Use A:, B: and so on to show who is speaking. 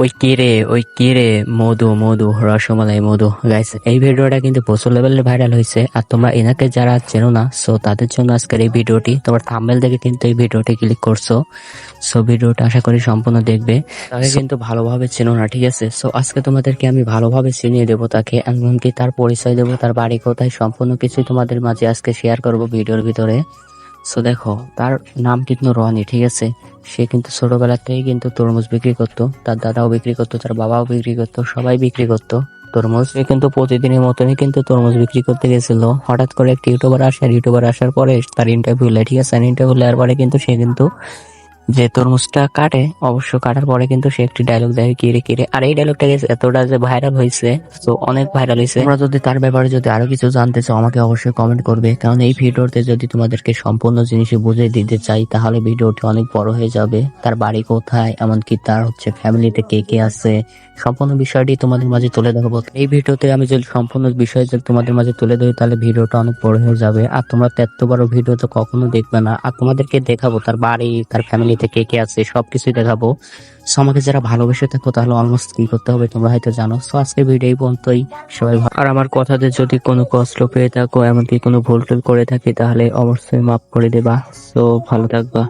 A: ওই কিরে ওই কিরে মধু মধু রসমালাই মধু। গাইস এই ভিডিওটা কিন্তু প্রচুর লেভেলে ভাইরাল হয়েছে। আর তোমরা এনাকে যারা চেনো না সো তাদের জন্য আজকের এই ভিডিওটি তোমার থাম্বেল দেখে কিন্তু এই ভিডিওটি ক্লিক করছ। সো ভিডিওটা আশা করি সম্পূর্ণ দেখবে। তাকে কিন্তু ভালোভাবে চেনো না ঠিক আছে? সো আজকে তোমাদেরকে আমি ভালোভাবে চিনিয়ে দেবো তাকে এমনকি তার পরিচয় দেবো তার বাড়ি কোথায় সম্পূর্ণ কিছুই তোমাদের মাঝে আজকে শেয়ার করব ভিডিওর ভিতরে। সো দেখো, তার নাম কিন্তু রনি, ঠিক আছে? সে কিন্তু ছোটবেলা থেকেই কিন্তু তরমুজ বিক্রি করতো, তার দাদাও বিক্রি করতো, তার বাবাও বিক্রি করতো, সবাই বিক্রি করতো তরমুজ। সে কিন্তু প্রতিদিনের মতনই কিন্তু তরমুজ বিক্রি করতে গেছিল। হঠাৎ করে একটি ইউটিউবার আসে, আর ইউটিউবার আসার পরে তার ইন্টারভিউ লেয় ঠিক আছে? ইন্টারভিউ লেয়ার পরে কিন্তু সে কিন্তু যে তরমুজটা কাটে, অবশ্য কাটার পরে কিন্তু সে একটি ডায়লগ দেয় কিরে কিরে। আর এই ডায়লগটা এতটা যে ভাইরাল হয়েছে তো অনেক ভাইরাল হয়েছে। তোমরা যদি তার ব্যাপারে যদি আরও কিছু জানতে চাও, আমাকে অবশ্যই কমেন্ট করবে। কারণ এই ভিডিওতে যদি তোমাদেরকে সম্পূর্ণ জিনিস বুঝিয়ে দিতে চাই, তাহলে ভিডিওটি অনেক বড় হয়ে যাবে। তার বাড়ি কোথায়, এমনকি তার হচ্ছে ফ্যামিলিতে কে কে আছে, সম্পূর্ণ বিষয়টি তোমাদের মাঝে তুলে ধরবো। এই ভিডিওতে আমি যদি সম্পূর্ণ বিষয় যদি তোমাদের মাঝে তুলে ধরি, তাহলে ভিডিওটা অনেক বড় হয়ে যাবে। আর তোমরা তো এত বড় ভিডিও তো কখনো দেখবে না। আর তোমাদেরকে দেখাবো তার বাড়ি, তার ফ্যামিলিতে কে কে আছে সবকিছুই দেখাবো। সো আমাকে যারা ভালোবেসে থাকো, তাহলে অলমোস্ট কি করতে হবে, তোমরা হয়তো জানো। সো আজকে ভিডিও পর্যন্তই। সবাই ভালো- আর আমার কথাতে যদি কোনো কষ্ট পেয়ে থাকো, এমনকি কোনো ভুল টুল করে থাকি, তাহলে অবশ্যই মাফ করে দেবা। সো ভালো থাকবা।